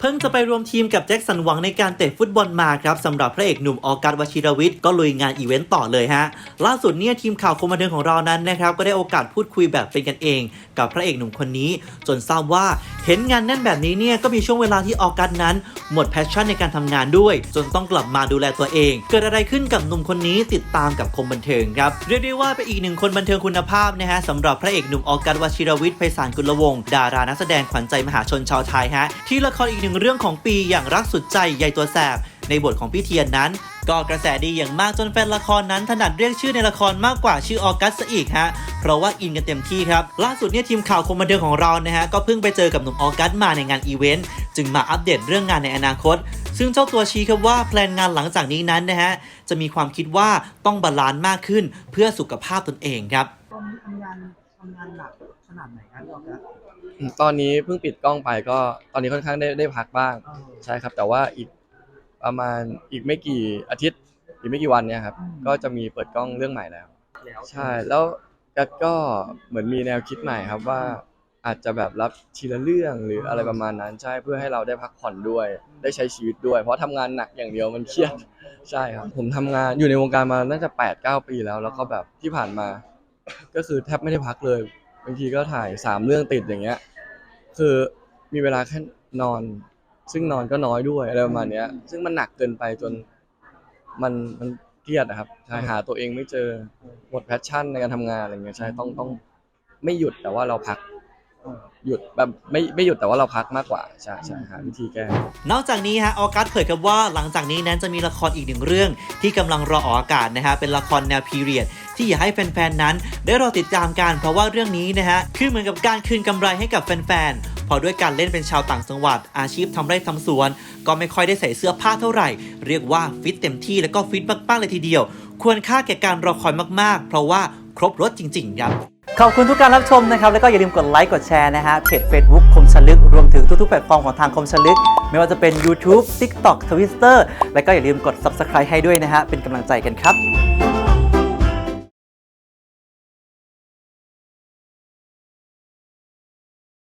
เพิ่งจะไปรวมทีมกับแจ็คสันหวังในการเตะฟุตบอลมาครับสำหรับพระเอกหนุ่มออกัสวชิรวิทย์ก็ลุยงานอีเวนต์ต่อเลยฮะ ล่าสุดเนี่ยทีมข่าวคมบันเทิงของเรานั้นนะครับก็ได้โอกาสพูดคุยแบบเป็นกันเอง กับพระเอกหนุ่มคนนี้ จนทราบว่าเห็นงานแน่นแบบนี้เนี่ยก็มีช่วงเวลาที่ออกัสนั้น หมดแพชชั่นในการทำงานด้วย จนต้องกลับมาดูแลตัวเอง เกิดอะไรขึ้นกับหนุ่มคนนี้ติดตามกับคมบันเทิงครับเรียกได้ว่าเป็นอีกหนึ่งคนบันเทิงคุณภาพนะฮะสำหรับพระเอกหนุ่มออกัสวชิรวิทย์ไพศาลกุลวงศ์ดารานักแสดงขวัญใจมหาชนชาวไทยฮะที่ละครอีกหนึ่งเรื่องของปีอย่างรักสุดใจใหญ่ตัวแสบ ในบทของพี่เทียนนั้น ก็กระแสดีอย่างมากจนแฟนละครนั้นถนัดเรียกชื่อในละครมากกว่าชื่อออกัสซะอีกฮะเพราะว่าอินกันเต็มที่ครับ ล่าสุดเนี่ยทีมข่าวคมบันเทิงของเรานะฮะก็เพิ่งไปเจอกับหนุ่มออกัสมาในงานอีเวนต์จึงมาอัปเดตเรื่องงานในอนาคต ซึ่งเจ้าตัวชี้ครับว่าแพลนงานหลังจากนี้นั้นนะฮะจะมีความคิดว่าต้องบาลานซ์มากขึ้นเพื่อสุขภาพตนเองครับตอนนี้ทำงานทำงานหนักขนาดไหนครับออกัส ตอนนี้เพิ่งปิดกล้องไปก็ตอนนี้ค่อนข้างได้ได้พักบ้างเออใช่ครับ แต่ว่าอีกประมาณอีกไม่กี่อาทิตย์อีกไม่กี่วันเนี่ยครับอืมก็จะมีเปิดกล้องเรื่องใหม่แล้ว แล้วใช่แล้วกัสก็เหมือนมีแนวคิดใหม่ครับว่าอาจจะแบบรับทีละเรื่องหรืออะไรประมาณนั้นใช่เพื่อให้เราได้พักผ่อนด้วย ได้ใช้ชีวิตด้วย เพราะทำงานหนักอย่างเดียวมันเครียดใช่ครับ ผมทำงานอยู่ในวงการมาน่าจะ8ปดเปีแล้ว แล้วก็แบบที่ผ่านมา ก็คือแทบไม่ได้พักเลย บางทีก็ถ่ายสามเรื่องติดอย่างเงี้ย คือมีเวลาแค่นอน ซึ่งนอนก็น้อยด้วยอะไรประมาณเนี้ย ซึ่งมันหนักเกินไปจนมันมันเครียดนะครับใช่หาตัวเองไม่เจอหมดแพชชั่นในการทำงานอะไรเงี้ยใช่ต้องต้องไม่หยุดแต่ว่าเราพัก หยุดแบบไม่ไม่หยุดแต่ว่าเราพักมากกว่าใช่ใช่หาวิธีแก้ นอกจากนี้ฮะออกัสเผยครับว่าหลังจากนี้นั้นจะมีละครอีกหนึ่งเรื่องที่กำลังรอออกอากาศนะฮะเป็นละครแนวพีเรียด ที่อยากให้แฟนๆนั้น ได้รอติดตามกันเพราะว่าเรื่องนี้นะฮะคือเหมือนกับการคืนกำไรให้กับแฟนๆเพอด้วยการเล่นเป็นชาวต่างจังหวัด อาชีพทำไร่ทำสวน ก็ไม่ค่อยได้ใส่เสื้อผ้าเท่าไหร่ เรียกว่าฟิตเต็มที่แล้วก็ฟิตมากๆเลยทีเดียว ควรค่าแก่การรอคอยมากๆ เพราะว่าครบรถจริงๆครับขอบคุณทุกการรับชมนะครับ แล้วก็อย่าลืมกดไลค์กดแชร์นะฮะเพจ Facebook คมชลึก รวมถึงทุกๆแพลตฟอร์มของทางคมชลึก ไม่ว่าจะเป็น YouTube TikTok Twitter แล้วก็อย่าลืมกด Subscribe ให้ด้วยนะฮะเป็นกำลังใจกันครับ